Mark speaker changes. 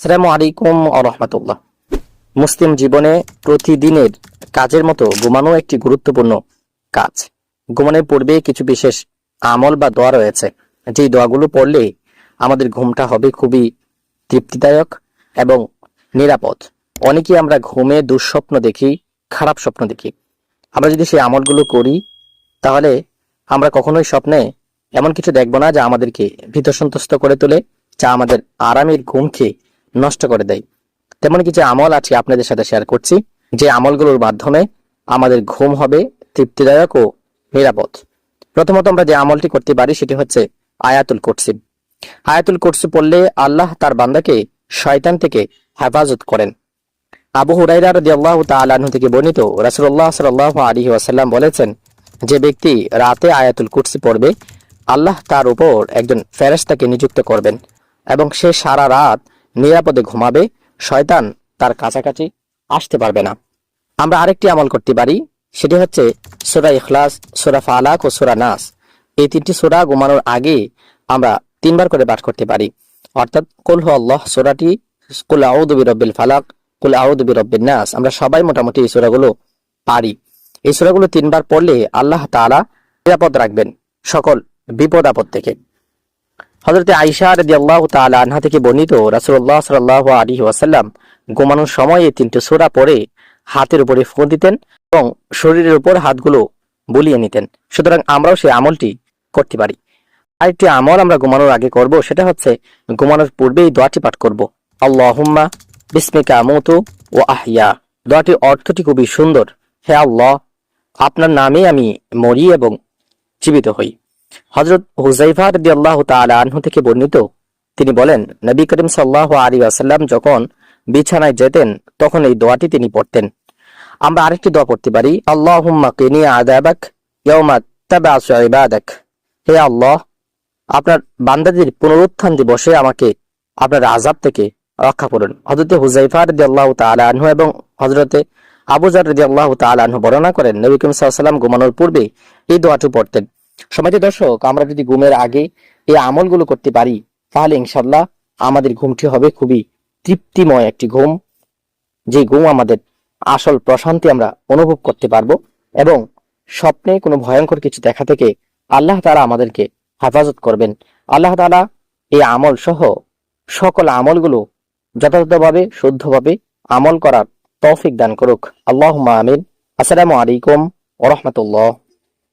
Speaker 1: সালামু আলাইকুম আরহামতুল্লাহ মুসলিম জীবনে প্রতিদিনের কাজের মতো ঘুমানো একটি গুরুত্বপূর্ণ কাজ। ঘুমানোর পূর্বে কিছু বিশেষ আমল বা দোয়া রয়েছে। যেই দোয়াগুলো পড়লে আমাদের ঘুমটা হবে খুবই তৃপ্তিদায়ক এবং নিরাপদ। অনেকেই আমরা ঘুমে দুঃস্বপ্ন দেখি, খারাপ স্বপ্ন দেখি। আমরা যদি সেই আমলগুলো করি, তাহলে আমরা কখনোই স্বপ্নে এমন কিছু দেখব না যা আমাদেরকে ভীত সন্তুষ্ট করে তোলে, যা আমাদের আরামের ঘুমকে নষ্ট করে দেয়। তেমন কিছু আমল আছে আপনাদের সাথে শেয়ার করছি। যে আমলগুলোর মাধ্যমে আমাদের ঘুম হবে তৃপ্তিদায়ক ও নিরাপদ। প্রথমত আমরা যে আমলটি করতে পারি সেটি হচ্ছে আয়াতুল কুরসি। আয়াতুল কুরসি পড়লে আল্লাহ তার বান্দাকে শয়তান থেকে হেফাজত করেন। আবু হুরাইরা রাদিয়াল্লাহু তাআলা আনহু থেকে বর্ণিত রাসূলুল্লাহ সাল্লাল্লাহু আলাইহি ওয়াসাল্লাম বলেছেন, যে ব্যক্তি রাতে আয়াতুল কুরসি পড়বে, আল্লাহ তার উপর একজন ফেরেশতাকে নিযুক্ত করবেন এবং সে সারা রাত নিরাপদে ঘুমাবে, শয়তান তার কাছাকাছি আসতে পারবে না। আমরা আরেকটি আমল করতে পারি, সেটি হচ্ছে সোরা ইখলাস, সোরা ফালাক ও সোরা নাস। এই তিনটি সোরা ঘুমানোর আগে আমরা তিনবার করে পাঠ করতে পারি। অর্থাৎ কুল হু আল্লাহ সোরাটি কুল আউযু বিরাব্বিল ফালাক, কুল আউযু বিরাব্বিন নাস। আমরা সবাই মোটামুটি এই সোরাগুলো পারি। এই সোরাগুলো তিনবার পড়লে আল্লাহ তাআলা নিরাপদ রাখবেন সকল বিপদ আপদ থেকে। হযরতে আয়েশা আল্লাহ তাআলা আনহা থেকে বর্ণিত রাসূলুল্লাহ সাল্লাল্লাহু আলাইহি ওয়াসাল্লাম ঘুমানোর সময় এই তিনটি সোরা পরে হাতের উপরে ফু দিতেন এবং শরীরের উপর হাতগুলো বুলিয়ে নিতেন। সুতরাং আমরাও সেই আমলটি করতে পারি। আরেকটি আমল আমরা ঘুমানোর আগে করব, সেটা হচ্ছে ঘুমানোর পূর্বেই দোয়াটি পাঠ করব। আল্লাহুম্মা বিসমিকা আমুতু ও আহিয়া দোয়াটির অর্থটি খুবই সুন্দর। হে আল্লাহ, আপনার নামে আমি মরি এবং জীবিত হই। হজরত হুজাইফা রাদিয়াল্লাহু তাআলা আনহু থেকে বর্ণিত, তিনি বলেন, নবী করিম সাল্লাল্লাহু আলাইহি ওয়াসাল্লাম যখন বিছানায় যেতেন, তখন এই দোয়াটি তিনি পড়তেন। আমরা আরেকটি দোয়া পড়তে পারি আল্লাহ হে আল্লাহ, আপনার বান্দাদের পুনরুত্থান দিবসে আমাকে আপনার আযাব থেকে রক্ষা করুন। হযরতে হুজাইফা রাদিয়াল্লাহু তাআলা আনহু এবং হযরতে আবু জার আল্লাহ আনহু বর্ণনা করেন, নবী করিম আলাইহি ঘুমানোর পূর্বে এই দোয়াটি পড়তেন। সমাজ দর্শক, আমরা যদি ঘুমের আগে এই আমলগুলো করতে পারি, তাহলে ইনশাল্লাহ আমাদের ঘুমটি হবে খুবই তৃপ্তিময় একটি ঘুম। যে ঘুম আমাদের আসল প্রশান্তি আমরা অনুভব করতে পারব এবং স্বপ্নে কোনো ভয়ঙ্কর কিছু দেখা থেকে আল্লাহ তাআলা আমাদেরকে হেফাজত করবেন। আল্লাহ তাআলা এই আমল সহ সকল আমলগুলো যথাযথভাবে, শুদ্ধভাবে আমল করার তৌফিক দান করুক। আল্লাহ আমিন। আসসালামু আলাইকুম ওরহমতুল্লাহ